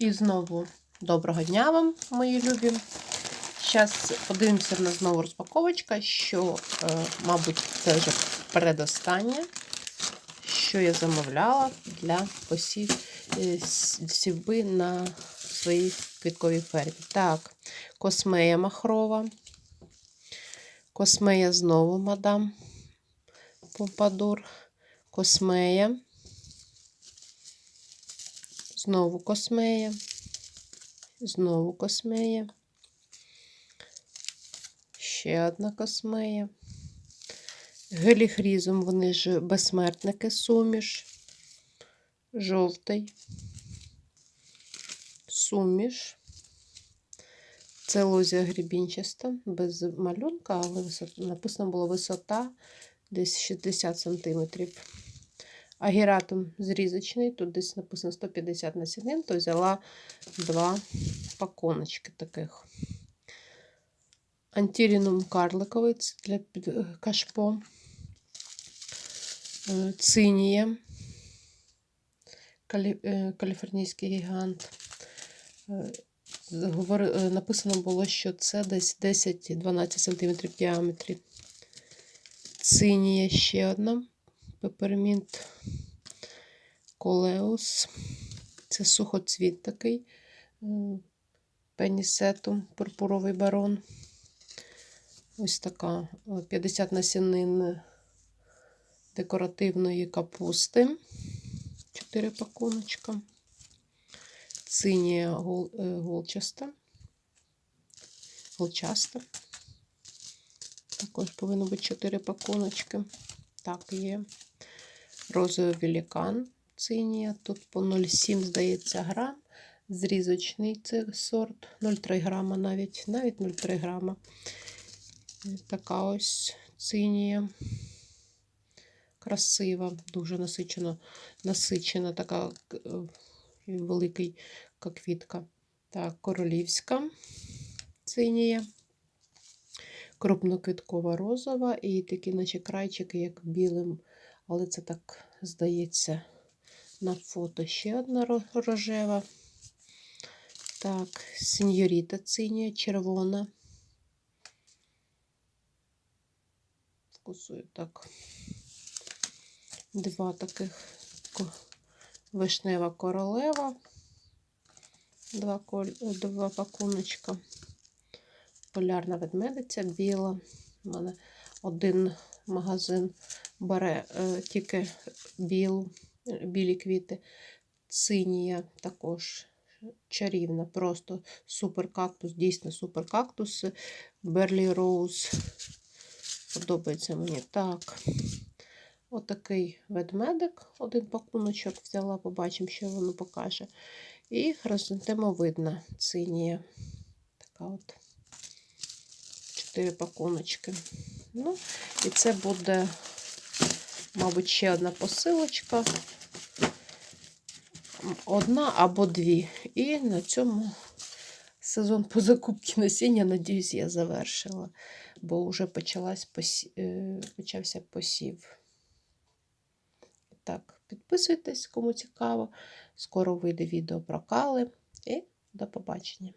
І знову доброго дня вам, мої любі. Зараз подивимося на знову розпаковочка, що, е, мабуть, це вже передостання, що я замовляла для посів е, сівби на своїй квітковій фермі. Так, космея махрова. Космея знову мадам Помпадур. Космея. Знову космея. Знову космея. Ще одна космея. Геліхрізом вони ж безсмертники суміш. Жовтий. Суміш. Це лузя грібінчаста, без малюнка, але написано було висота десь 60 см. Агератум зрізочний, тут десь написано 150 на 7, то взяла два паконочки таких. Антірінум карликовий це для е, кашпо. Е, Цинія. Калі, е, каліфорнійський гігант. Написано було, що це десь 10-12 см в діаметрі. Цинія ще одна. Пепермінт Колеус. Це сухоцвіт такий. м, Пенісетум, пурпуровий барон. Ось така е, 50 насінин декоративної капусти. 4 пакуночка. Цинія гол, е, голчаста. Голчаста. Також повинно бути 4 пакуночки. Так, є. Розовий велікан цинія. Тут по 0,7, здається, грам. Зрізочний це сорт. 0,3 грама навіть, навіть 0,3 грама. Така ось цинія. Красива, дуже насичена, насичена така е, великий квітка. Так, королівська цинія. Крупноквіткова розова і такі, наче крайчики, як білим, але це так здається на фото ще одна рожева. Так, сеньоріта цинія, червона. Вкусую так. Два таких вишнева королева. Два, коль- два пакуночка. Полярна ведмедиця біла. У мене один магазин бере е, тільки білу, білі квіти. Цинія також чарівна, просто супер кактус, дійсно супер кактус. Берлі Роуз. Подобається мені так. Отакий ведмедик, один пакуночок взяла, побачимо, що воно покаже. І хризантемовидна цинія. Така от чотири пакуночки. Ну, і це буде, мабуть, ще одна посилочка. Одна або дві. І на цьому сезон по закупці насіння, надіюсь, я завершила, бо вже почалась посі... е, почався посів. Так, підписуйтесь, кому цікаво. Скоро вийде відео про кали. І до побачення.